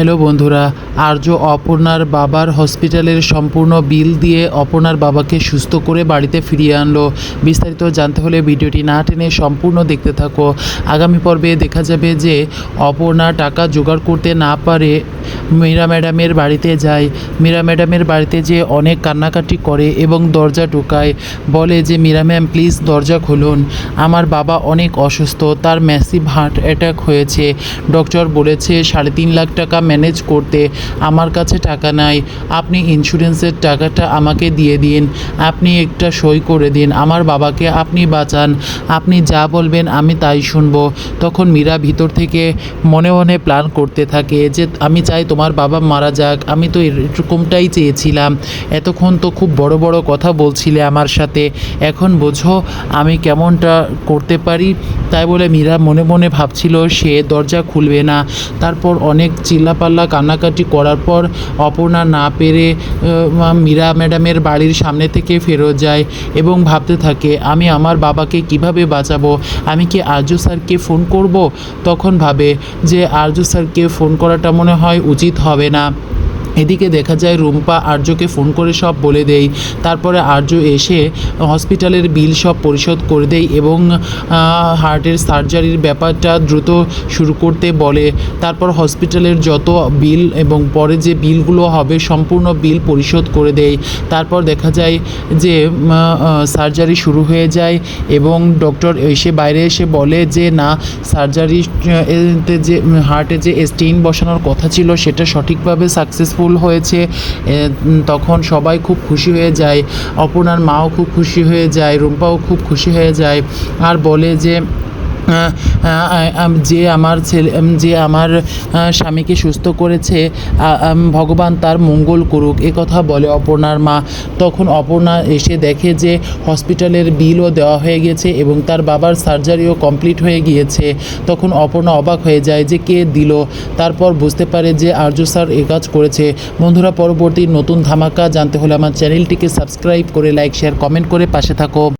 Hello বন্ধুরা, আর্য অপর্ণার বাবার হসপিটালের সম্পূর্ণ বিল দিয়ে অপর্ণার বাবাকে সুস্থ করে বাড়িতে ফিরিয়ে আনলো। বিস্তারিত জানতে হলে ভিডিওটি না টেনে সম্পূর্ণ দেখতে থাকো। আগামী পর্বে দেখা যাবে যে অপর্ণা টাকা জোগাড় করতে না পারে মীরা ম্যাডামের বাড়িতে যায়। মীরা ম্যাডামের বাড়িতে যে অনেক কান্নাকাটি করে এবং দরজা ঢোকায়। বলে যে, মীরা ম্যাম, প্লিজ দরজা খুলুন। আমার বাবা অনেক অসুস্থ। তার ম্যাসিভ হার্ট অ্যাটাক হয়েছে। ডক্টর বলেছে, সাড়ে তিন লাখ টাকা ম্যানেজ করতে। আমার কাছে টাকা নাই। আপনি ইন্স্যুরেন্সের টাকাটা আমাকে দিয়ে দিন। আপনি একটা সই করে দিন। আমার বাবাকে আপনি বাঁচান। আপনি যা বলবেন আমি তাই শুনব। তখন মীরা ভিতর থেকে মনে মনে প্ল্যান করতে থাকে যে, আমি চাই, তোমার বাবা মারা যাক। আমি তো এরকমটাই চেয়েছিলাম। এতক্ষণ তো খুব বড় বড় কথা বলছিলে আমার সাথে। এখন বোঝো আমি কেমনটা করতে পারি? তাই বলে মীরা মনে মনে ভাবছিল, সে দরজা খুলবে না। তারপর অনেক চিল্লাপাল্লা কান্নাকাটি করার পর অপর্ণা না পেরে মীরা ম্যাডামের বাড়ির সামনে থেকে ফেরত যায় এবং ভাবতে থাকে, আমি আমার বাবাকে কীভাবে বাঁচাবো? আমি কি আর্য স্যারকে ফোন করব? তখন ভাবে যে আর্য স্যারকে ফোন করাটা মনে হয় উচিত হবে না। এদিকে দেখা যায় রুম্পা আর্যকে ফোন করে সব বলে দেয়। তারপরে আর্য এসে হসপিটালের বিল সব পরিশোধ করে দেয় এবং হার্টের সার্জারির ব্যাপারটা দ্রুত শুরু করতে বলে। তারপর হসপিটালের যত বিল এবং পরে যে বিলগুলো হবে সম্পূর্ণ বিল পরিশোধ করে দেয়। তারপর দেখা যায় যে সার্জারি শুরু হয়ে যায় এবং ডক্টর এসে বাইরে এসে বলে যে, না সার্জারিতে যে, হার্টে যে স্টেইন বসানোর কথা ছিল সেটা সঠিকভাবে সাকসেসফুল হয়েছে তখন সবাই খুব খুশি হয়ে যায় অপনার মাও খুব খুশি হয়ে যায়, রুম্পাও খুব খুশি হয়ে যায়, আর বলে যে যে আমার ছেলে যে আমার স্বামীকে সুস্থ করেছে ভগবান তার মঙ্গল করুক, এ কথা বলে অপর্ণার মা। তখন অপর্ণা এসে দেখে যে হসপিটালের বিলও দেওয়া হয়ে গেছে এবং তার বাবার সার্জারিও কমপ্লিট হয়ে গিয়েছে। তখন অপর্ণা অবাক হয়ে যায় যে কে দিল? তারপর বুঝতে পারে যে আর্য স্যার এ কাজ করেছে। বন্ধুরা, পরবর্তী নতুন ধামাকা জানতে হলে আমার চ্যানেলটিকে সাবস্ক্রাইব করে, লাইক, শেয়ার, কমেন্ট করে পাশে থাকো।